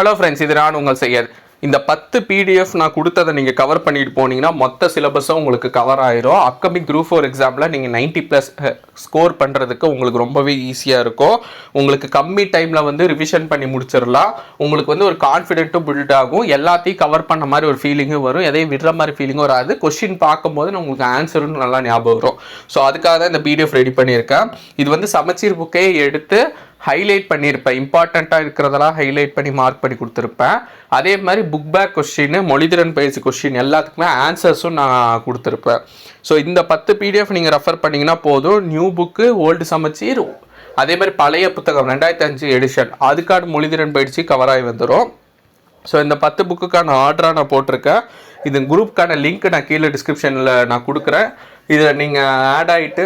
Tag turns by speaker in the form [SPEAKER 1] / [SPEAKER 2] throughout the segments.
[SPEAKER 1] Hello friends இது நான் உங்கள் செய்யர் இந்த பத்து பிடிஎஃப் நான் கொடுத்ததை நீங்கள் கவர் பண்ணிட்டு போனீங்கன்னா மொத்த சிலபஸும் உங்களுக்கு கவர் ஆயிரும். அப்கமிங் குரூப் ஃபோர் எக்ஸாமில் நீங்கள் நைன்ட்டி ப்ளஸ் ஸ்கோர் பண்ணுறதுக்கு உங்களுக்கு ரொம்பவே ஈஸியாக இருக்கும். உங்களுக்கு கம்மி டைமில் வந்து ரிவிஷன் பண்ணி முடிச்சிடலாம். உங்களுக்கு வந்து ஒரு கான்ஃபிடென்ட்டும் பில்ட் ஆகும். எல்லாத்தையும் கவர் பண்ண மாதிரி ஒரு ஃபீலிங்கும் வரும். எதையும் விடுற மாதிரி ஃபீலிங்கும் வராது. கொஷின் பார்க்கும்போது நான் உங்களுக்கு ஆன்சரும் நல்லா ஞாபகம் வரும். ஸோ அதுக்காக தான் இந்த பிடிஎஃப் ரெடி பண்ணியிருக்கேன். இது வந்து சமச்சீர் புக்கே எடுத்து ஹைலைட் பண்ணியிருப்பேன். இம்பார்ட்டண்ட்டாக இருக்கிறதெல்லாம் ஹைலைட் பண்ணி மார்க் பண்ணி கொடுத்துருப்பேன். அதே மாதிரி புக் பேக் கொஸ்டின் மொழிதிறன் பயிற்சி கொஸ்டின் எல்லாத்துக்குமே ஆன்சர்ஸும் நான் கொடுத்துருப்பேன். ஸோ இந்த பத்து பிடிஎஃப் நீங்கள் ரெஃபர் பண்ணிங்கன்னா போதும். நியூ புக்கு ஓல்டு சமைச்சீர் அதே மாதிரி பழைய புத்தகம் ரெண்டாயிரத்தி அஞ்சு எடிஷன் அதுக்கான மொழிதிறன் பயிற்சி கவர் ஆகி வந்துடும் ஸோ இந்த பத்து புக்குக்கான ஆர்டராக நான் போட்டிருக்கேன். இது குரூப்புக்கான லிங்க் நான் கீழே டிஸ்கிரிப்ஷனில் நான் கொடுக்குறேன். இதில் நீங்கள் ஆட் ஆகிட்டு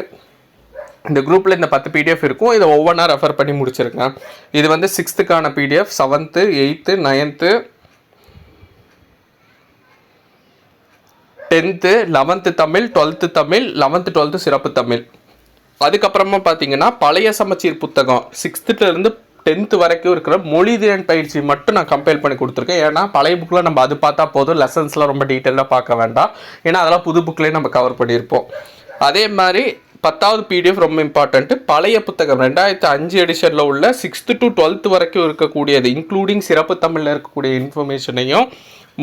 [SPEAKER 1] இந்த குரூப்பில் இந்த பத்து பிடிஎஃப் இருக்கும். இதை ஒவ்வொன்றா ரெஃபர் பண்ணி முடிச்சிருக்கேன். இது வந்து சிக்ஸ்த்துக்கான PDF seventh eighth ninth tenth eleventh Tamil twelfth Tamil eleventh twelfth சிறப்பு தமிழ். அதுக்கப்புறமா பார்த்தீங்கன்னா பழைய சமச்சீர் புத்தகம். சிக்ஸ்த்துலேருந்து டென்த்து வரைக்கும் இருக்கிற மொழிதிறன் பயிற்சி மட்டும் நான் கம்பேர் பண்ணி கொடுத்துருக்கேன். ஏன்னா பழைய புக்கில் நம்ம அது பார்த்தா போதும். லெசன்ஸ்லாம் ரொம்ப டீட்டெயிலாக பார்க்க வேண்டாம். ஏன்னா அதெல்லாம் புது புக்லேயே நம்ம கவர் பண்ணியிருப்போம். அதே மாதிரி பத்தாவது பிடிஎஃப் ரொம்ப இம்பார்ட்டன்ட்டு பழைய புத்தகம் ரெண்டாயிரத்து அஞ்சு எடிஷனில் உள்ள சிக்ஸ்த்து டு டுவெல்த்து வரைக்கும் இருக்கக்கூடியது இன்க்ளூடிங் சிறப்பு தமிழில் இருக்கக்கூடிய இன்ஃபர்மேஷனையும்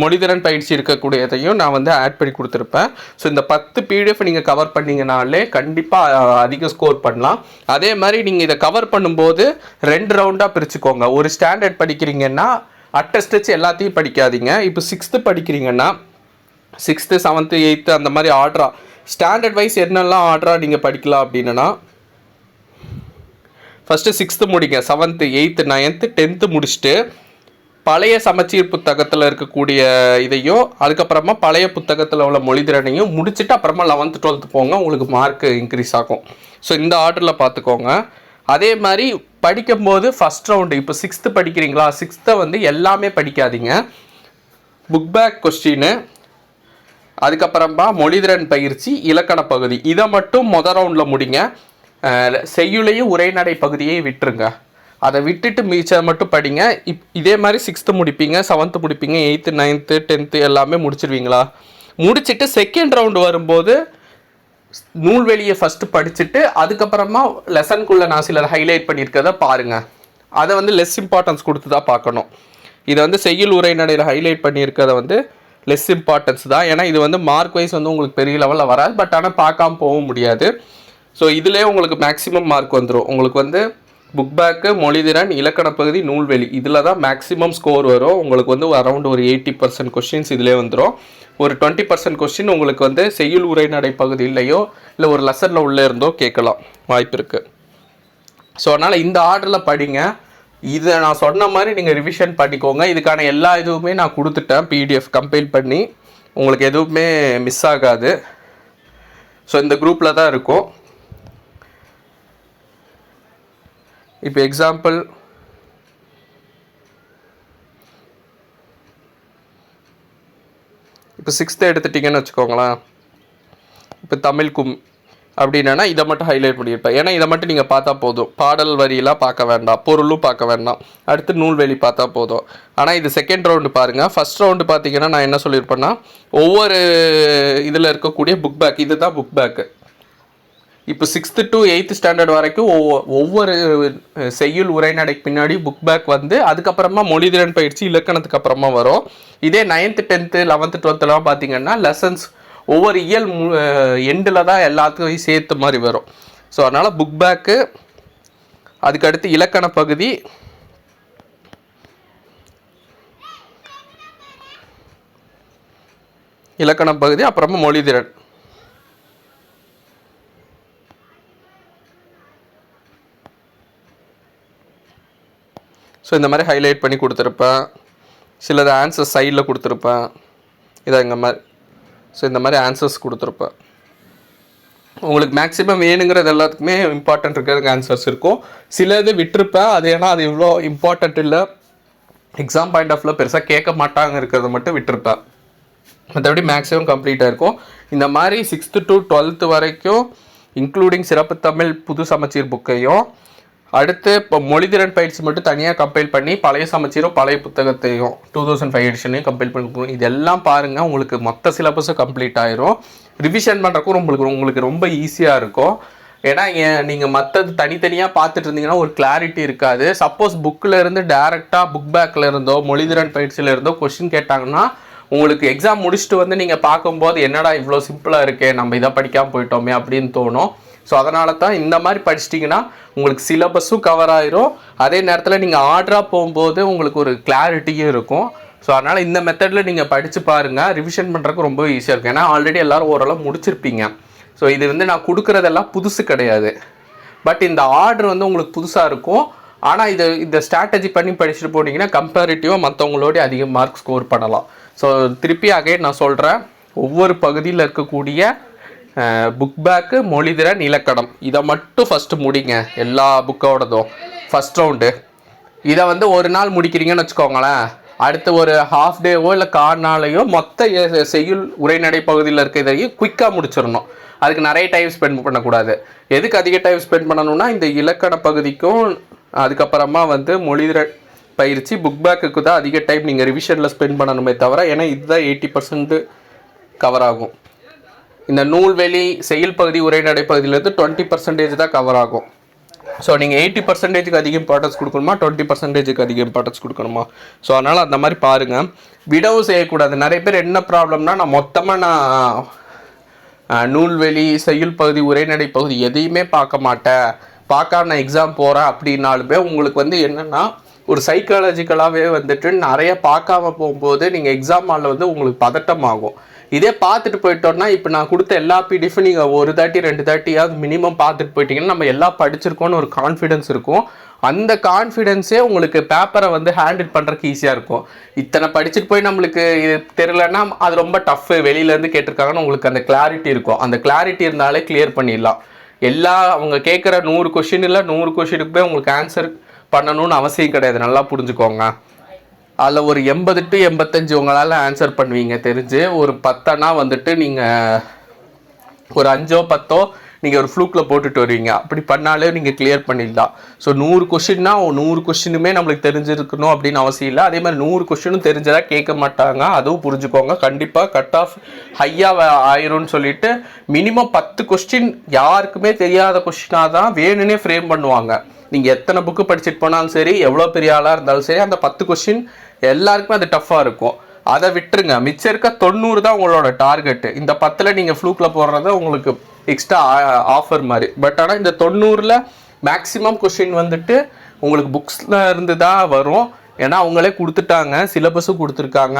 [SPEAKER 1] மொழிதிறன் பயிற்சி இருக்கக்கூடியதையும் நான் வந்து ஆட் பண்ணி கொடுத்துருப்பேன். ஸோ இந்த பத்து பிடிஎஃப் நீங்கள் கவர் பண்ணீங்கனாலே கண்டிப்பாக அதிக ஸ்கோர் பண்ணலாம். அதே மாதிரி நீங்கள் இதை கவர் பண்ணும்போது ரெண்டு ரவுண்டாக பிரிச்சுக்கோங்க. ஒரு ஸ்டாண்டர்ட் படிக்கிறீங்கன்னா அட்டஸ்டச் எல்லாத்தையும் படிக்காதீங்க. இப்போ சிக்ஸ்த்து படிக்கிறீங்கன்னா சிக்ஸ்த்து செவன்த்து எயித்து அந்த மாதிரி ஆர்டராக ஸ்டாண்டர்ட் வைஸ் என்னெல்லாம் ஆர்டராக நீங்கள் படிக்கலாம் அப்படின்னா ஃபஸ்ட்டு சிக்ஸ்த்து முடிங்க செவன்த்து எயித்து நைன்த்து டென்த்து முடிச்சுட்டு பழைய சமச்சீர் புத்தகத்தில் இருக்கக்கூடிய இதையும் அதுக்கப்புறமா பழைய புத்தகத்தில் உள்ள மொழிதிறனையும் முடிச்சுட்டு அப்புறமா லெவன்த்து டுவெல்த்து போங்க உங்களுக்கு மார்க் இன்க்ரீஸ் ஆகும். ஸோ இந்த ஆர்டரில் பார்த்துக்கோங்க அதே மாதிரி படிக்கும்போது ஃபஸ்ட் ரவுண்டு இப்போ சிக்ஸ்த்து படிக்கிறீங்களா? சிக்ஸ்த்தை வந்து எல்லாமே படிக்காதீங்க. புக் பேக் கொஸ்டின்னு அதுக்கப்புறமா மொழிதிறன் பயிற்சி இலக்கண பகுதி. இதை மட்டும் மொதல் ரவுண்டில் முடிங்க. செய்யுளையும் உரைநடை பகுதியை விட்டுருங்க. அதை விட்டுட்டு மீச்சதை மட்டும் படிங்க. இப் இதே மாதிரி சிக்ஸ்த்து முடிப்பீங்க செவன்த்து முடிப்பீங்க எயித்து நைன்த்து டென்த்து எல்லாமே முடிச்சிருவீங்களா? முடிச்சுட்டு செகண்ட் ரவுண்டு வரும்போது நூல்வெளியை ஃபஸ்ட்டு படிச்சுட்டு அதுக்கப்புறமா லெசனுக்குள்ளே நான் சிலர் ஹைலைட் பண்ணியிருக்கிறத பாருங்கள் அதை வந்து லெஸ் இம்பார்ட்டன்ஸ் கொடுத்து தான் பார்க்கணும். இதை வந்து செய்யுள் உரைநடையில் ஹைலைட் பண்ணியிருக்கிறத வந்து லெஸ் இம்பார்ட்டன்ஸ் தான். ஏன்னா இது வந்து மார்க் வைஸ் வந்து உங்களுக்கு பெரிய லெவலில் வராது. பட் ஆனால் பார்க்காம போக முடியாது. ஸோ இதிலே உங்களுக்கு மேக்ஸிமம் மார்க் வந்துடும் உங்களுக்கு வந்து புக் பேக்கு மொழிதிறன் இலக்கண பகுதி நூல்வெளி இதில் தான் மேக்ஸிமம் ஸ்கோர் வரும். உங்களுக்கு வந்து அரௌண்ட் ஒரு எயிட்டி பர்சன்ட் கொஷின்ஸ் இதிலே வந்துடும் ஒரு டுவெண்ட்டி பர்சன்ட் கொஸ்டின் உங்களுக்கு வந்து செய்யுள் உரைநடை பகுதியிலையோ இல்லை ஒரு லெசனில் உள்ளே இருந்தோ கேட்கலாம். வாய்ப்பு இருக்குது ஸோ அதனால் இந்த ஆர்டரில் படிங்க. இதை நான் சொன்ன மாதிரி நீங்கள் ரிவிஷன் பண்ணிக்கோங்க. இதுக்கான எல்லா இதுவுமே நான் கொடுத்துட்டேன். பிடிஎஃப் கம்பைல் பண்ணி. உங்களுக்கு எதுவுமே மிஸ் ஆகாது. ஸோ இந்த குரூப்பில் தான் இருக்கும். இப்போ எக்ஸாம்பிள் இப்போ சிக்ஸ்த்து எடுத்துட்டிங்கன்னு வச்சுக்கோங்களேன். இப்போ தமிழ் கும் அப்படின்னா இதை மட்டும் ஹைலைட் பண்ணியிருப்பேன். ஏன்னா இதை மட்டும் நீங்கள் பார்த்தா போதும். பாடல் வரியெல்லாம் பார்க்க வேண்டாம். பொருளும் பார்க்க வேண்டாம். அடுத்து நூல்வெளி பார்த்தா போதும். ஆனால் இது செகண்ட் ரவுண்டு பாருங்கள் ஃபஸ்ட் ரவுண்டு பார்த்தீங்கன்னா நான் என்ன சொல்லியிருப்பேன்னா ஒவ்வொரு இதில் இருக்கக்கூடிய புக் பேக் இது தான் புக் பேக்கு இப்போ சிக்ஸ்த்து டு எயித்து ஸ்டாண்டர்ட் வரைக்கும் ஒவ்வொ- ஒவ்வொரு செய்யுள் உரைநடைக்கு பின்னாடி புக் பேக் வந்து அதுக்கப்புறமா மொழிதிறன் பயிற்சி இலக்கணத்துக்கு அப்புறமா வரும். இதே நைன்த்து டென்த்து லெவன்த்து டுவெல்த்துலாம் பார்த்தீங்கன்னா லெசன்ஸ் ஒவ்வொரு இயல் எண்டில் தான் எல்லாத்துக்கும் சேர்த்து மாதிரி வரும். ஸோ அதனால் புக் பேக்கு அதுக்கடுத்து இலக்கண பகுதி இலக்கண பகுதி அப்புறமா மொழிதிறன் ஸோ இந்த மாதிரி ஹைலைட் பண்ணி கொடுத்துருப்பேன். சிலது ஆன்சர் சைடில் கொடுத்துருப்பேன். இதை இந்த மாதிரி ஸோ இந்த மாதிரி ஆன்சர்ஸ் கொடுத்துருப்பேன் உங்களுக்கு மேக்ஸிமம் வேணுங்கிறது எல்லாத்துக்குமே இம்பார்ட்டன்ட் இருக்கிறதுக்கு ஆன்சர்ஸ் இருக்கும். சிலது விட்டுருப்பேன் அது ஏன்னா அது இவ்வளோ இம்பார்ட்டண்ட் இல்லை. எக்ஸாம் பாயிண்ட் ஆஃப்ல பெருசாக கேட்க மாட்டாங்க இருக்கிறத மட்டும் விட்டுருப்பேன் மற்றபடி மேக்ஸிமம் கம்ப்ளீட்டாக இருக்கும். இந்த மாதிரி சிக்ஸ்த்து டு டுவெல்த்து வரைக்கும் இன்க்ளூடிங் சிறப்பு தமிழ் புது சமச்சீர் புக்கையும் அடுத்து இப்போ மொழிதிறன் பயிற்சி மட்டும் தனியாக கம்பைல் பண்ணி பழைய சமச்சீரும் பழைய புத்தகத்தையும் டூ தௌசண்ட் ஃபைவ் எடிஷனையும் கம்பைல் பண்ணி இதெல்லாம் பாருங்கள் உங்களுக்கு மொத்த சிலபஸும் கம்ப்ளீட் ஆயிரும். ரிவிஷன் பண்ணுறக்கும் உங்களுக்கு உங்களுக்கு ரொம்ப ஈஸியாக இருக்கும். ஏன்னா நீங்கள் மற்றது தனித்தனியாக பார்த்துட்டு இருந்தீங்கன்னா ஒரு கிளாரிட்டி இருக்காது. சப்போஸ் புக்கில் இருந்து டேரெக்டாக புக் பேக்கில் இருந்தோ மொழிதிறன் பயிற்சியில் இருந்தோ கொஷின் கேட்டாங்கன்னா உங்களுக்கு எக்ஸாம் முடிச்சுட்டு வந்து நீங்கள் பார்க்கும்போது என்னடா இவ்வளோ சிம்பிளாக இருக்கே நம்ம இதை படிக்காமல் போயிட்டோமே அப்படின்னு தோணும். ஸோ அதனால தான் இந்த மாதிரி படிச்சிட்டிங்கன்னா உங்களுக்கு சிலபஸும் கவர் ஆயிரும். அதே நேரத்தில் நீங்கள் ஆர்டராக போகும்போது உங்களுக்கு ஒரு கிளாரிட்டியும் இருக்கும். ஸோ அதனால் இந்த மெத்தடில் நீங்கள் படித்து பாருங்கள் ரிவிஷன் பண்ணுறதுக்கு ரொம்ப ஈஸியாக இருக்கும். ஏன்னா ஆல்ரெடி எல்லோரும் ஓரளவு முடிச்சிருப்பீங்க. ஸோ இது வந்து நான் கொடுக்குறதெல்லாம் புதுசு கிடையாது. பட் இந்த ஆர்டர் வந்து உங்களுக்கு புதுசாக இருக்கும். ஆனால் இது இந்த ஸ்ட்ராட்டஜி பண்ணி படிச்சுட்டு போனீங்கன்னா கம்பேரிட்டிவாக மற்றவங்களோட அதிக மார்க் ஸ்கோர் பண்ணலாம். ஸோ திருப்பி அகைன் நான் சொல்கிறேன் ஒவ்வொரு பகுதியில் இருக்கக்கூடிய புக் பேக்கு மொழிதிறன் இலக்கணம் இதை மட்டும் ஃபஸ்ட்டு முடிங்க. எல்லா புக்கோடதும் ஃபஸ்ட் ரவுண்டு இதை வந்து ஒரு நாள் முடிக்கிறீங்கன்னு வச்சுக்கோங்களேன். அடுத்து ஒரு ஹாஃப் டேவோ இல்லை கார்னாலேயோ மொத்த செய்யுள் உரைநடை பகுதியில் இருக்க இதையும் குயிக்காக முடிச்சிடணும். அதுக்கு நிறைய டைம் ஸ்பெண்ட் பண்ணக்கூடாது. எதுக்கு அதிக டைம் ஸ்பெண்ட் பண்ணணும்னா இந்த இலக்கண பகுதிக்கும் அதுக்கப்புறமா வந்து மொழிதிற பயிற்சி புக் பேக்குக்கு தான் அதிக டைம் நீங்கள் ரிவிஷனில் ஸ்பெண்ட் பண்ணணுமே தவிர ஏன்னா இதுதான் எயிட்டி பர்சன்ட் கவர் ஆகும். இந்த நூல்வெளி செயல் பகுதி உரைநடை பகுதியிலேருந்து டுவெண்ட்டி பர்சன்டேஜ் தான் கவர் ஆகும். ஸோ நீங்கள் எயிட்டி பர்சன்டேஜுக்கு அதிக இம்பார்ட்டன்ஸ் கொடுக்கணுமா? டுவெண்ட்டி பர்சன்டேஜுக்கு அதிக இம்பார்ட்டன்ஸ் கொடுக்கணுமா? ஸோ அதனால் அந்த மாதிரி பாருங்கள் விடவும் செய்யக்கூடாது. நிறைய பேர் என்ன ப்ராப்ளம்னா நான் மொத்தமாக நான் நூல்வெளி செயல் பகுதி உரைநடை பகுதி எதையுமே பார்க்க மாட்டேன். பார்க்காம நான் எக்ஸாம் போகிறேன் அப்படின்னாலுமே உங்களுக்கு வந்து என்னென்னா ஒரு சைக்காலஜிக்கலாகவே வந்துட்டு நிறைய பார்க்காம போகும்போது நீங்கள் எக்ஸாம் ஹாலில் வந்து உங்களுக்கு பதட்டம் ஆகும் இதே பார்த்துட்டு போயிட்டோம்னா இப்போ நான் கொடுத்த எல்லா பிடிஎஃபும் நீங்கள் ஒரு தாட்டி ரெண்டு தாட்டியாவது மினிமம் பார்த்துட்டு போயிட்டீங்கன்னா நம்ம எல்லாம் படிச்சிருக்கோம்னு ஒரு கான்ஃபிடன்ஸ் இருக்கும். அந்த கான்ஃபிடென்ஸே உங்களுக்கு பேப்பரை வந்து ஹேண்டில் பண்ணுறதுக்கு ஈஸியாக இருக்கும். இத்தனை படிச்சுட்டு போய் நம்மளுக்கு இது தெரிலன்னா அது ரொம்ப டஃப்பு வெளியிலேருந்து கேட்டிருக்காங்கன்னு உங்களுக்கு அந்த கிளாரிட்டி இருக்கும். அந்த கிளாரிட்டி இருந்தாலே கிளியர் பண்ணிடலாம். எல்லா அவங்க கேட்குற நூறு கொஷின் இல்லை நூறு கொஷினுக்கு போய் உங்களுக்கு ஆன்சர் பண்ணணும்னு அவசியம் கிடையாது. நல்லா புரிஞ்சுக்கோங்க. அதில் ஒரு எண்பது டு எண்பத்தஞ்சு உங்களால் ஆன்சர் பண்ணுவீங்க தெரிஞ்சு. ஒரு பத்தனா வந்துட்டு நீங்கள் ஒரு அஞ்சோ பத்தோ நீங்கள் ஒரு ஃப்ளூக்கில் போட்டுட்டு வருவீங்க. அப்படி பண்ணாலே நீங்கள் கிளியர் பண்ணிடலாம். ஸோ நூறு கொஷின்னா நூறு கொஷினுமே நம்மளுக்கு தெரிஞ்சிருக்கணும் அப்படின்னு அவசியம் இல்லை. அதே மாதிரி நூறு கொஷினும் தெரிஞ்சதாக கேட்க மாட்டாங்க. அதுவும் புரிஞ்சுக்கோங்க. கண்டிப்பாக கட் ஆஃப் ஹையாக ஆயிரும்னு சொல்லிட்டு மினிமம் பத்து கொஸ்டின் யாருக்குமே தெரியாத கொஸ்டினாக தான் வேணும்னே ஃப்ரேம் பண்ணுவாங்க. நீங்கள் எத்தனை புக்கு படிச்சுட்டு போனாலும் சரி எவ்வளோ பெரிய ஆளாக இருந்தாலும் சரி அந்த பத்து கொஸ்டின் எல்லாருக்குமே அது டஃப்பாக இருக்கும். அதை விட்டுருங்க. மிச்சம் இருக்க தொண்ணூறு தான் உங்களோட டார்கெட்டு இந்த பத்தில் நீங்கள் ஃப்ளூக்கில் போடுறது உங்களுக்கு எக்ஸ்ட்ரா ஆஃபர் மாதிரி. பட் ஆனால் இந்த தொண்ணூறில் மேக்ஸிமம் கொஷின் வந்துட்டு உங்களுக்கு புக்ஸில் இருந்து தான் வரும். ஏன்னா அவங்களே கொடுத்துட்டாங்க. சிலபஸும் கொடுத்துருக்காங்க.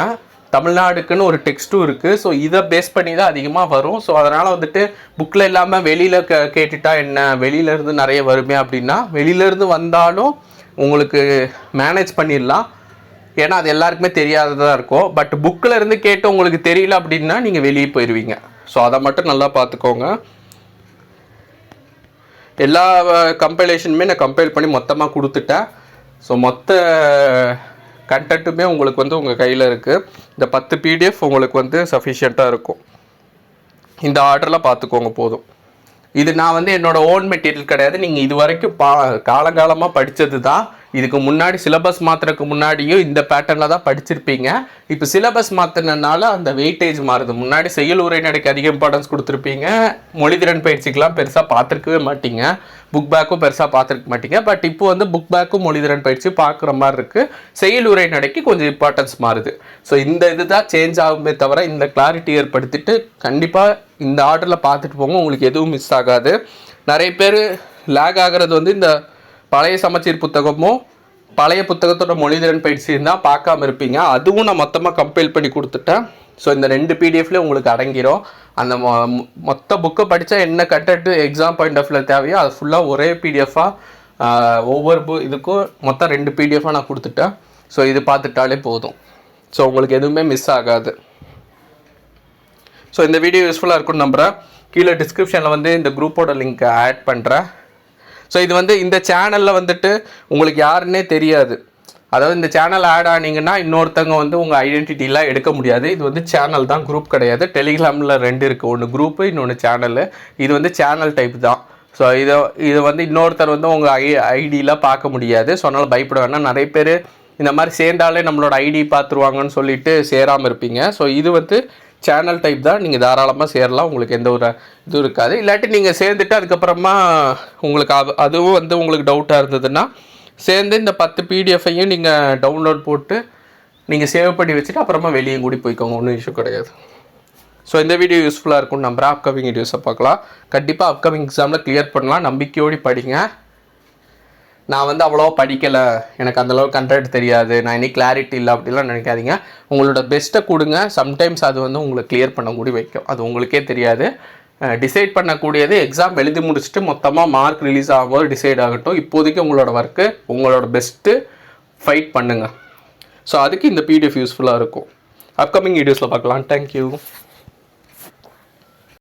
[SPEAKER 1] தமிழ்நாடுக்குன்னு ஒரு டெக்ஸ்ட்டும் இருக்குது ஸோ இதை பேஸ் பண்ணி தான் அதிகமாக வரும். ஸோ அதனால் வந்துட்டு புக்கில் இல்லாமல் வெளியில் க கேட்டுட்டா என்ன? வெளியிலேருந்து நிறைய வருமே அப்படின்னா வெளியிலேருந்து வந்தாலும் உங்களுக்கு மேனேஜ் பண்ணிடலாம். ஏன்னா அது எல்லாருக்குமே தெரியாததாக இருக்கும் பட் புக்கில் இருந்து கேட்டு உங்களுக்கு தெரியல அப்படின்னா நீங்கள் வெளியே போயிடுவீங்க ஸோ அதை மட்டும் நல்லா பார்த்துக்கோங்க. எல்லா கம்பைலேஷனுமே நான் கம்பைல் பண்ணி மொத்தமாக கொடுத்துட்டேன். ஸோ மொத்த கண்டென்ட்டுமே உங்களுக்கு வந்து உங்கள் கையில் இருக்குது இந்த பத்து பிடிஎஃப் உங்களுக்கு வந்து சஃபிஷியண்ட்டாக இருக்கும். இந்த ஆர்டரில் பார்த்துக்கோங்க போதும். இது நான் வந்து என்னோடய ஓன் மெட்டீரியல் கிடையாது. நீங்கள் இது வரைக்கும் பா காலங்காலமாக படித்தது தான் இதுக்கு முன்னாடி சிலபஸ் மாற்றுறதுக்கு முன்னாடியும் இந்த பேட்டர்னில் தான் படிச்சிருப்பீங்க. இப்போ சிலபஸ் மாற்றினால அந்த வெயிட்டேஜ் மாறுது. முன்னாடி செயல் உரைநடைக்கு அதிக இம்பார்ட்டன்ஸ் கொடுத்துருப்பீங்க. மொழிதிறன் பயிற்சிக்கெலாம் பெருசாக பார்த்துருக்கவே மாட்டீங்க. புக் பேக்கும் பெருசாக பார்த்துருக்க மாட்டீங்க. பட் இப்போ வந்து புக் பேக்கும் மொழிதிறன் பயிற்சி பார்க்குற மாதிரி இருக்குது செயல் உரைநடைக்கு கொஞ்சம் இம்பார்ட்டன்ஸ் மாறுது. ஸோ இந்த இது தான் சேஞ்ச் ஆகுமே தவிர இந்த கிளாரிட்டி ஏற்படுத்திட்டு கண்டிப்பாக இந்த ஆர்டரில் பார்த்துட்டு போங்க. உங்களுக்கு எதுவும் மிஸ் ஆகாது. நிறைய பேர் லேக் ஆகிறது வந்து இந்த பழைய சமச்சீர் புத்தகமும் பழைய புத்தகத்தோட மொழிதிறன் பயிற்சியும் தான் பார்க்காம இருப்பீங்க. அதுவும் நான் மொத்தமாக கம்பைல் பண்ணி கொடுத்துட்டேன். ஸோ இந்த ரெண்டு பிடிஎஃப்லேயே உங்களுக்கு அடங்கிடும் அந்த மொ- மொத்த புக்கை படித்தா என்ன கட்டட்டு எக்ஸாம் பாயிண்ட் ஆஃப் வியூவில் தேவையோ அது ஃபுல்லாக ஒரே பிடிஎஃபாக ஒவ்வொரு பு இதுக்கும் மொத்தம் ரெண்டு பிடிஎஃபாக நான் கொடுத்துட்டேன். ஸோ இது பார்த்துட்டாலே போதும். ஸோ உங்களுக்கு எதுவுமே மிஸ் ஆகாது. ஸோ இந்த வீடியோ யூஸ்ஃபுல்லாக இருக்கும்னு நம்புகிறேன் கீழே டிஸ்கிரிப்ஷனில் வந்து இந்த குரூப்போட லிங்க்கை ஆட் பண்ணுறேன் ஸோ இது வந்து இந்த சேனலில் வந்துட்டு உங்களுக்கு யாருன்னே தெரியாது. அதாவது இந்த சேனல் ஆட் ஆனீங்கன்னா இன்னொருத்தவங்க வந்து உங்கள் ஐடென்டிட்டிலாம் எடுக்க முடியாது. இது வந்து சேனல் தான் குரூப் கிடையாது. டெலிகிராமில் ரெண்டு இருக்குது ஒன்று குரூப்பு இன்னொன்று சேனலு இது வந்து சேனல் டைப் தான். ஸோ இதை இது வந்து இன்னொருத்தர் வந்து உங்கள் ஐ ஐடியெலாம் பார்க்க முடியாது. ஸோ அதனால் பயப்பட வேணாம் நிறைய பேர் இந்த மாதிரி சேர்ந்தாலே நம்மளோட ஐடி பார்த்துருவாங்கன்னு சொல்லிட்டு சேராமல் இருப்பீங்க. ஸோ இது வந்து சேனல் டைப் தான். நீங்கள் தாராளமாக சேரலாம். உங்களுக்கு எந்த ஒரு இதுவும் இருக்காது. இல்லாட்டி நீங்கள் சேர்ந்துட்டு அதுக்கப்புறமா உங்களுக்கு அது அதுவும் வந்து உங்களுக்கு டவுட்டாக இருந்ததுன்னா சேர்ந்து இந்த பத்து பிடிஎஃப்பையும் நீங்கள் டவுன்லோட் போட்டு நீங்கள் சேவ் பண்ணி வச்சுட்டு அப்புறமா வெளியே கூடி போய்க்கோங்க. ஒன்றும் இஷ்யூ கிடையாது. ஸோ இந்த வீடியோ யூஸ்ஃபுல்லாக இருக்கும் நம்புகிறேன் அப்கமிங் வீடியோஸை பார்க்கலாம். கண்டிப்பாக அப்கமிங் எக்ஸாமில் கிளியர் பண்ணலாம். நம்பிக்கையோடு படிங்க. நான் வந்து அவ்வளோவா படிக்கலை. எனக்கு அந்தளவுக்கு கண்டென்ட் தெரியாது. நான் இனி கிளாரிட்டி இல்லை அப்படிலாம் நினைக்காதீங்க. உங்களோட பெஸ்ட்டை கொடுங்க. சம்டைம்ஸ் அது வந்து உங்களை கிளியர் பண்ண கூடி வைக்கும். அது உங்களுக்கே தெரியாது. டிசைட் பண்ணக்கூடியது எக்ஸாம் எழுதி முடிச்சுட்டு மொத்தமாக மார்க் ரிலீஸ் ஆகும்போது டிசைட் ஆகட்டும். இப்போதைக்கு உங்களோட ஒர்க்கு உங்களோட பெஸ்ட்டு ஃபைட் பண்ணுங்கள் ஸோ அதுக்கு இந்த பிடிஎஃப் யூஸ்ஃபுல்லாக இருக்கும். அப்கமிங் வீடியோஸில் பார்க்கலாம். தேங்க்யூ